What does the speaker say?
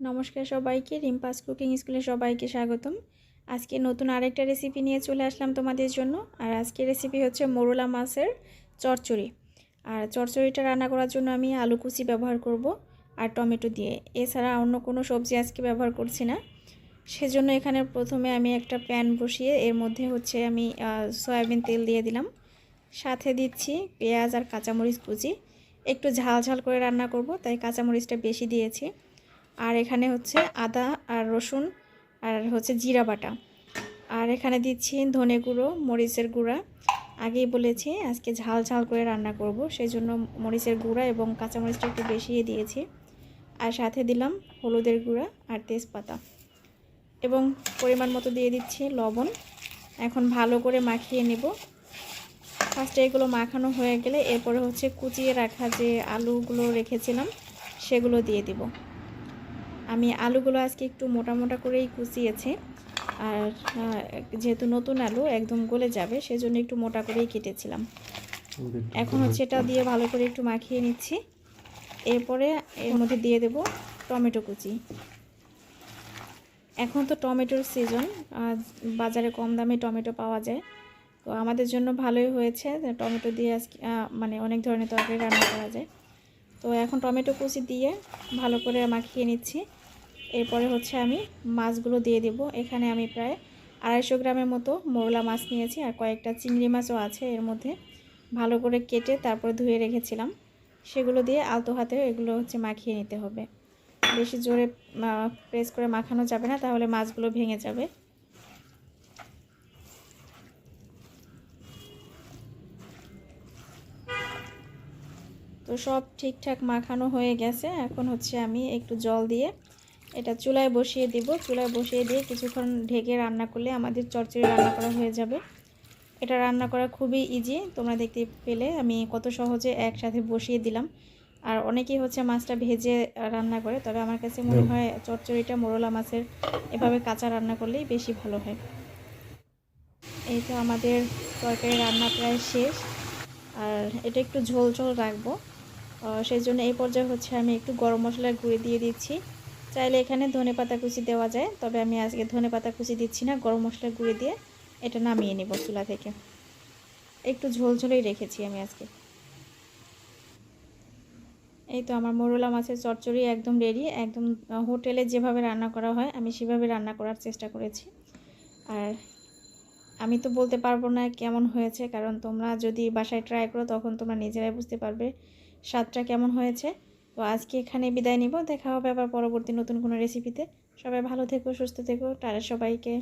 নমস্কার সবাইকে, রিম্পাস কুকিং স্কুলে সবাইকে স্বাগতম। আজকে নতুন আরেকটা রেসিপি নিয়ে চলে আসলাম তোমাদের জন্য। আর আজকের রেসিপি হচ্ছে মোরলা মাছের চচ্চড়ি আর চচ্চড়িটা রান্না করার জন্য আমি আলু কুচি ব্যবহার করব আর টমেটো দিয়ে। এছাড়া অন্য কোনো সবজি আজকে ব্যবহার করছি না। সেজন্য এখানে প্রথমে আমি একটা প্যান বসিয়ে এর মধ্যে হচ্ছে আমি সয়াবিন তেল দিয়ে দিলাম। সাথে দিচ্ছি পেঁয়াজ আর কাঁচামরিচ কুচি। একটু ঝাল ঝাল করে রান্না করব, তাই কাঁচামরিচটা বেশি দিয়েছি। আর এখানে হচ্ছে আদা আর রসুন আর হচ্ছে জিরা বাটা। আর এখানে দিচ্ছি ধনে গুঁড়ো, মরিচের গুঁড়া। আগেই বলেছি আজকে ঝাল ঝাল করে রান্না করব, সেই জন্য মরিচের গুঁড়া এবং কাঁচামরিচটা একটু বেশিয়ে দিয়েছি। আর সাথে দিলাম হলুদের গুঁড়া আর তেজপাতা। এবং পরিমাণ মতো দিয়ে দিচ্ছি লবণ। এখন ভালো করে মাখিয়ে নেব। ফার্স্টে এগুলো মাখানো হয়ে গেলে এরপরে হচ্ছে কুচিয়ে রাখা যে আলুগুলো রেখেছিলাম, সেগুলো দিয়ে দিব। আমি আলুগুলো আজকে একটু মোটা মোটা করেই কুচিয়েছি। আর যেহেতু নতুন আলু একদম গলে যাবে সেজন্য একটু মোটা করেই কেটেছিলাম। এখন হচ্ছে এটা দিয়ে ভালো করে একটু মাখিয়ে নিচ্ছি। এরপরে এর মধ্যে দিয়ে দেব টমেটো কুচি। এখন তো টমেটোর সিজন বাজারে কম দামে টমেটো পাওয়া যায়। তো আমাদের জন্য ভালোই হয়েছে টমেটো দিয়ে আজকে মানে অনেক ধরনের তরকারি রান্না করা যায়। তো এখন টমেটো কুচি দিয়ে ভালো করে মাখিয়ে নিচ্ছি। এরপরে হচ্ছে আমি মাছগুলো দিয়ে দেব। এখানে আমি প্রায় আড়াইশো গ্রামের মতো মোরলা মাছ নিয়েছি আর কয়েকটা চিংড়ি মাছও আছে এর মধ্যে। ভালো করে কেটে তারপরে ধুয়ে রেখেছিলাম। সেগুলো দিয়ে আলতো হাতে এগুলো হচ্ছে মাখিয়ে নিতে হবে। বেশি জোরে প্রেস করে মাখানো যাবে না, তাহলে মাছগুলো ভেঙে যাবে। তো সব ঠিকঠাক মাখানো হয়ে গেছে। এখন হচ্ছে আমি একটু জল দিয়ে এটা চুলায় বসিয়ে দিব। চুলায় বসিয়ে দিয়ে কিছুক্ষণ ঢেকে রান্না করলে আমাদের চরচড়ি রান্না করা হয়ে যাবে। এটা রান্না করা খুবই ইজি তোমরা দেখতে পেলে। আমি কত সহজে একসাথে বসিয়ে দিলাম। আর অনেকেই হচ্ছে মাছটা ভেজে রান্না করে তবে আমার কাছে মনে হয় চচ্চড়িটা মোরলা মাছের এভাবে কাঁচা রান্না করলেই বেশি ভালো হয়। এই তো আমাদের তরকারি রান্না প্রায় শেষ। আর এটা একটু ঝোল ঝোল রাখব। সেই জন্য এই পর্যায়ে হচ্ছে আমি একটু গরম মশলার গুঁড়ি দিয়ে দিচ্ছি। চাইলে এখানে ধনে পাতা কুচি দেওয়া যায়, তবে আমি আজকে ধনে পাতা কুচি দিচ্ছি না, গরম মশলার গুঁড়ি দিয়ে এটা নামিয়ে নেব চুলা থেকে। একটু ঝোল ঝোলেই রেখেছি আমি আজকে। এই তো আমার মোরলা মাছের চচ্চড়ি একদম রেডি একদম হোটেলে যেভাবে রান্না করা হয়, আমি সেভাবে রান্না করার চেষ্টা করেছি। আর আমি তো বলতে পারব না কেমন হয়েছে, কারণ তোমরা যদি বাসায় ট্রাই করো তখন তোমরা নিজেরাই বুঝতে পারবে স্বাদটা কেমন হয়েছে। তো আজকে এখানে বিদায় নিব, দেখা হবে আবার পরবর্তী নতুন কোনো রেসিপিতে সবাই ভালো থেকো, সুস্থ থেকো তারা সবাইকে।